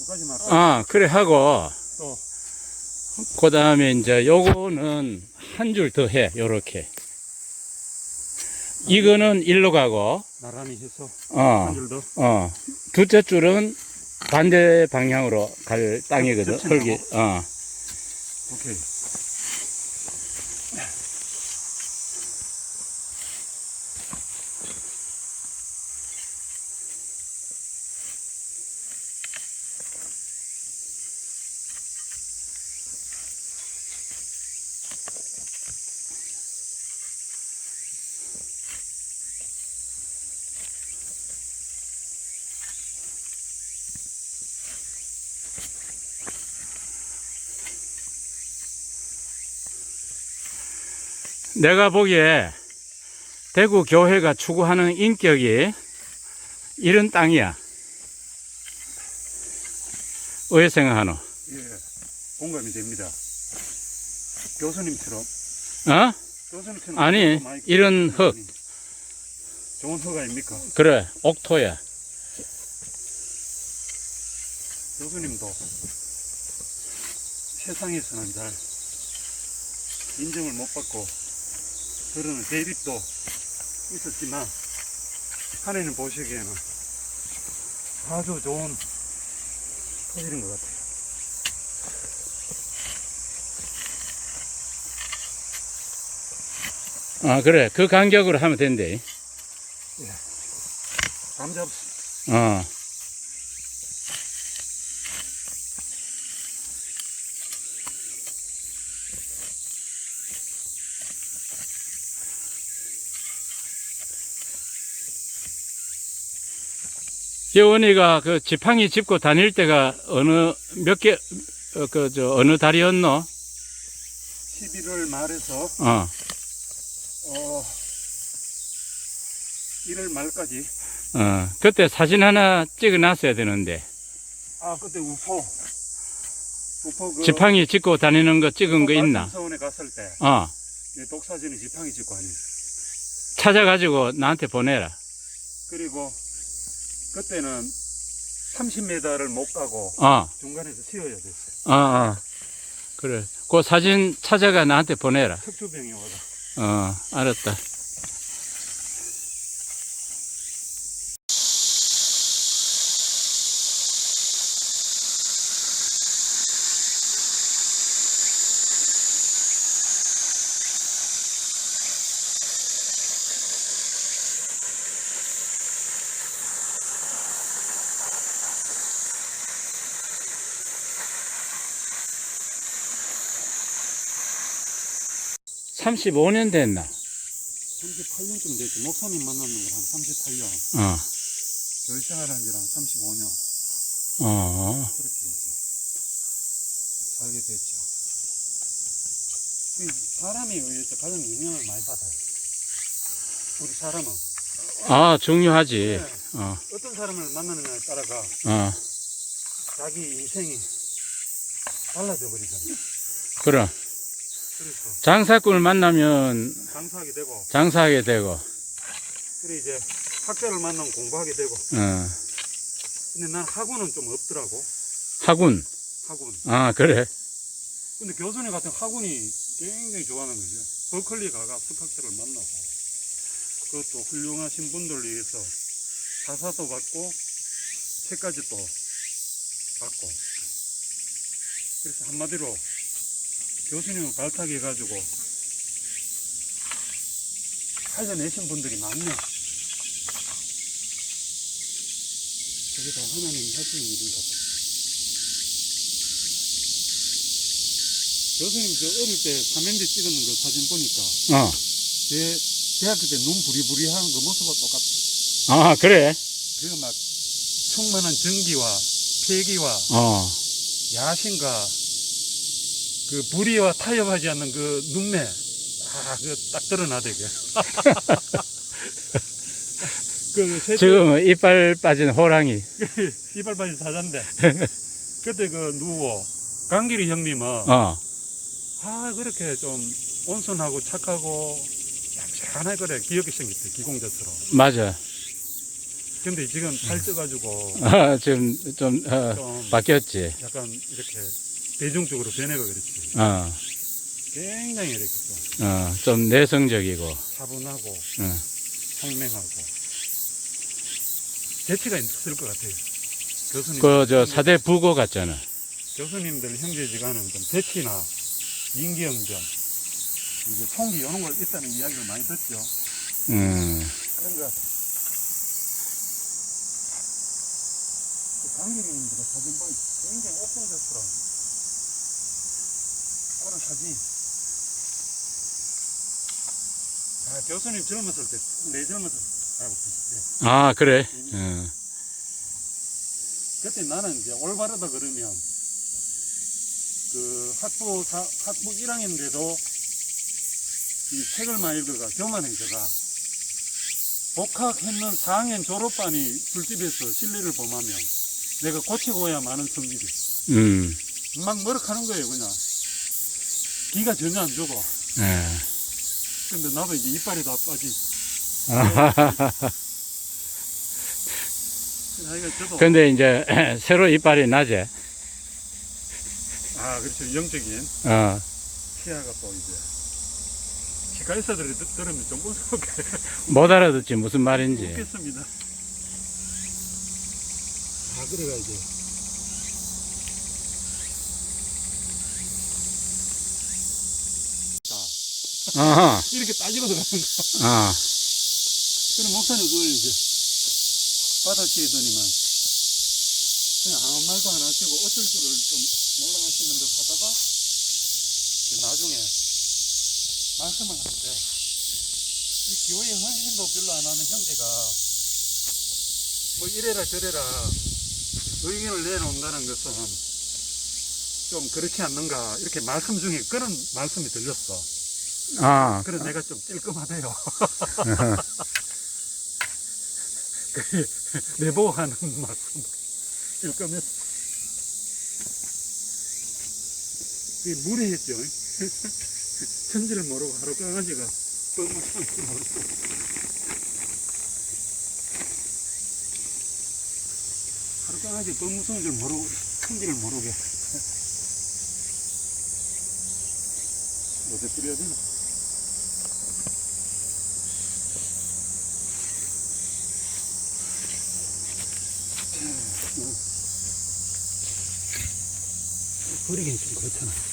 여기까지만 아, 그래 하고, 또그 다음에 이제 요거는 한 줄 더 해, 요렇게. 이거는 일로 가고, 나란히 해서 어, 한줄 더. 어. 둘째 줄은 반대 방향으로 갈 땅이거든, 겹친다고? 흙이. 어. 오케이. 내가 보기에 대구 교회가 추구하는 인격이 이런 땅이야. 왜 생각하노? 예. 공감이 됩니다. 교수님처럼 어? 교수님처럼 아니, 이런 흙. 좋은 흙 아닙니까? 그래, 옥토야. 교수님도 세상에서는 잘 인정을 못 받고 그러는 대립도 있었지만 하나님 보시기에는 아주 좋은 토질인 것 같아요. 아, 그래. 그 간격으로 하면 된대. 감잡 어. 예원이가 그 지팡이 짚고 다닐 때가 어느 몇 개, 어, 그, 저, 어느 달이었노? 11월 말에서 어, 어 1월 말까지 어. 그때 사진 하나 찍어 놨어야 되는데. 아 그때 우포 우포 그 지팡이 짚고 다니는 거 찍은 거 있나? 서원에 갔을 때 어. 예, 독사진에 지팡이 짚고 아니 찾아가지고 나한테 보내라. 그리고 그때는 30m를 못 가고 어, 중간에서 쉬어야 됐어요. 어, 어. 그래. 그 사진 찾아가 나한테 보내라. 척추병이 와서 어, 알았다. 삼십오 년 됐나? 38년쯤 됐지. 목사님 만나는 걸한 38년. 어, 교회 생활한 지는 한 35년. 어, 그렇게 이제 살게 됐죠. 이 사람에 의해서 가장 영향을 많이 받아요. 우리 사람은. 아, 중요하지. 네. 어, 어떤 사람을 만나느냐에 따라가 어, 자기 인생이 달라져 버리잖아요. 그럼. 그래서 장사꾼을 만나면 강사하게 되고, 장사하게 되고, 그래 이제 학자를 만나면 공부하게 되고. 어, 근데 난 학원은 좀 없더라고. 학군. 학원. 아, 그래. 근데 교수님 같은 학원이 굉장히 좋아하는 거죠. 버클리 가가 스카트를 만나고 그것도 훌륭하신 분들 위해서 사사도 받고 책까지 또 받고 그래서 한마디로 교수님을 발탁 해 가지고 살려내신 분들이 많네. 그게 다 하나님이 하시는 일인 것 같아요. 교수님 저 어릴 때 삼연대 찍었는 그 사진 보니까 어, 제 대학교 때 눈 부리부리하는 그 모습과 똑같아. 아, 그래. 그막 충만한 전기와 폐기와 어, 야심과 그 불의와 타협하지 않는 그 눈매. 아, 그딱 드러나대게. 그 셋째 지금 이빨 빠진 호랑이. 이발 빠진 사자인데 그때 그 누워 강길이 형님은 어, 아 그렇게 좀 온순하고 착하고 얌전하게 그래 귀엽게 생겼대 기공자처럼 맞아. 근데 지금 살쪄가지고 아, 지금 좀, 어, 좀 바뀌었지. 약간 이렇게 대중적으로 변해가 그렇지. 어, 굉장히 이렇게 좀 어, 좀 내성적이고. 차분하고 어. 총명하고 재치가 있을 것 같아요. 교수님, 그, 저, 사대 부고 같잖아. 교수님들 형제지간은 좀 재치나 인기영정, 이제 총기 이런 걸 있다는 이야기를 많이 듣죠. 음, 그런 것 같아요. 그 강기님들 사진 보니 굉장히 옥성젖처럼 그런 사진. 아, 교수님 젊었을 때, 내 젊었을 때 하고 비슷해. 아, 그래? 어, 그때 나는 이제 올바르다 그러면 그 학부 사, 학부 1학년인데도 이 책을 많이 읽어가 교만해져가 복학했는 4학년 졸업반이 술집에서 실례를 범하면 내가 고치고 오야 마는 성질이 음, 막 머럭하는 거예요 그냥 기가 전혀 안 주고 예. 근데 나도 이제 이빨이 다 빠지. 저도 근데 이제, 새로 이빨이 나지? 아 그렇죠. 영적인. 어, 시야가 또 이제. 듣- 들으면 좀 무섭게. 못 알아듣지, 무슨 말인지. 웃겠습니다. 다 그래가 이제 자 어허, 이렇게 따지고 들어가는 거. 어, 그럼 목사님 그걸 이제 받아치더니만 그냥 아무 말도 안 하시고 어쩔 줄을 좀 몰라 하시는 듯 하다가 나중에 말씀을 하는데 이 교회 헌신도 별로 안 하는 형제가 뭐 이래라 저래라 의견을 내놓는다는 것은 좀 그렇지 않는가 이렇게 말씀 중에 그런 말씀이 들렸어. 아, 그래서 내가 좀 찔끔하대요. 그 내보고 하는 말씀 찔끔했어. 그게 무례했죠. 천지를 모르고 하루 강아지가 뻥을 참지 모르고. 하루 강아지 뻥 무서운 줄 모르고 천지를 모르게. 어디 뿌려야 되나? 버리긴 좀 그렇잖아.